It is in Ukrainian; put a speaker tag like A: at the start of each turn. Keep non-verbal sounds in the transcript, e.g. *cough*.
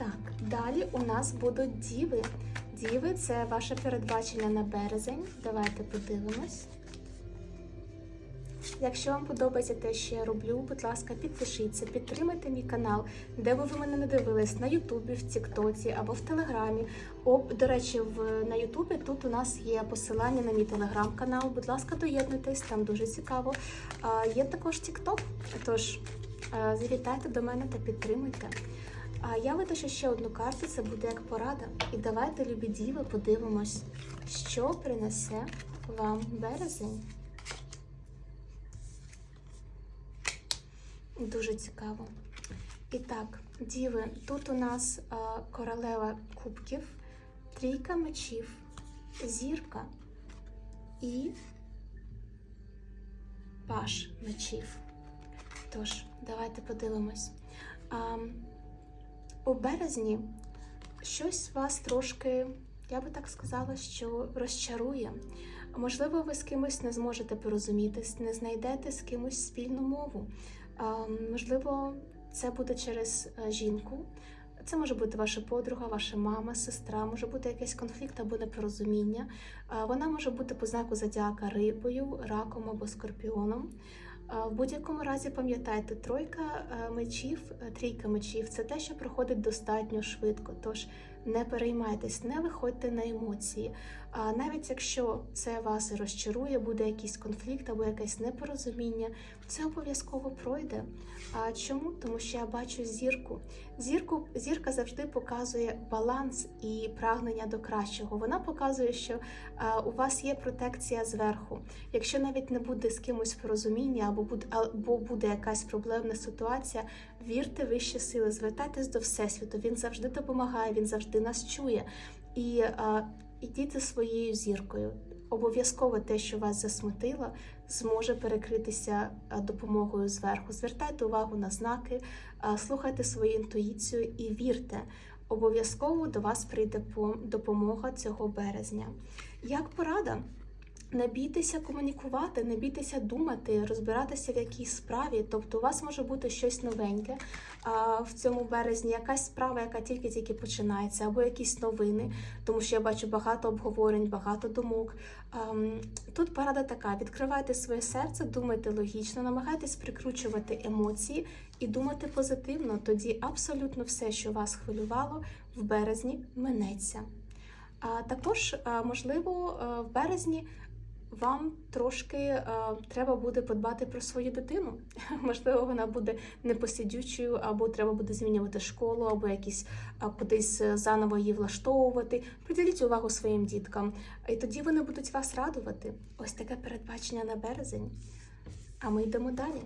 A: Так, далі у нас будуть діви. Діви це ваше передбачення на березень. Давайте подивимось. Якщо вам подобається те, що я роблю, будь ласка, підпишіться, підтримайте мій канал, де би ви мене не дивились, на Ютубі, в Тіктоці або в Телеграмі. Об, до речі, в, на Ютубі тут у нас є посилання на мій телеграм-канал. Будь ласка, доєднуйтесь, там дуже цікаво. А, є також Тікток, тож а, завітайте до мене та підтримуйте. А я витащу ще одну карту, це буде як порада. І давайте, любі діви, подивимось, що принесе вам березень. Дуже цікаво. І так, діви, тут у нас а, королева кубків, трійка мечів, зірка і паш мечів. Тож, давайте подивимось. У березні щось вас трошки, я би так сказала, що розчарує. Можливо, ви з кимось не зможете порозумітись, не знайдете з кимось спільну мову. Можливо, це буде через е, жінку. Це може бути ваша подруга, ваша мама, сестра, може бути якийсь конфлікт або непорозуміння. Вона може бути по знаку зодіака рибою, раком або скорпіоном. В будь-якому разі пам'ятайте, тройка е, мечів, е, трійка мечів це те, що проходить достатньо швидко. Тож не переймайтесь, не виходьте на емоції. А навіть якщо це вас розчарує, буде якийсь конфлікт або якесь непорозуміння, це обов'язково пройде. А чому? Тому що я бачу зірку. Зірку зірка завжди показує баланс і прагнення до кращого. Вона показує, що у вас є протекція зверху. Якщо навіть не буде з кимось порозуміння, або буде або буде якась проблемна ситуація, вірте вищі сили, звертайтесь до всесвіту. Він завжди допомагає, він завжди нас чує. І а, ідіть своєю зіркою. Обов'язково те, що вас засмутило, зможе перекритися допомогою зверху. Звертайте увагу на знаки, слухайте свою інтуїцію і вірте. Обов'язково до вас прийде допомога цього березня. Як порада? Не бійтеся комунікувати, не бійтеся думати, розбиратися в якійсь справі. Тобто, у вас може бути щось новеньке в цьому березні, якась справа, яка тільки-тільки починається, або якісь новини, тому що я бачу багато обговорень, багато думок. Тут порада така: відкривайте своє серце, думайте логічно, намагайтесь прикручувати емоції і думати позитивно. Тоді абсолютно все, що вас хвилювало, в березні минеться. А також, можливо, в березні вам трошки е, треба буде подбати про свою дитину. *laughs* Можливо, вона буде непосидючою, або треба буде змінювати школу, або якісь а, кудись е, заново її влаштовувати. Приділіть увагу своїм діткам, і тоді вони будуть вас радувати. Ось таке передбачення на березень. А ми йдемо далі.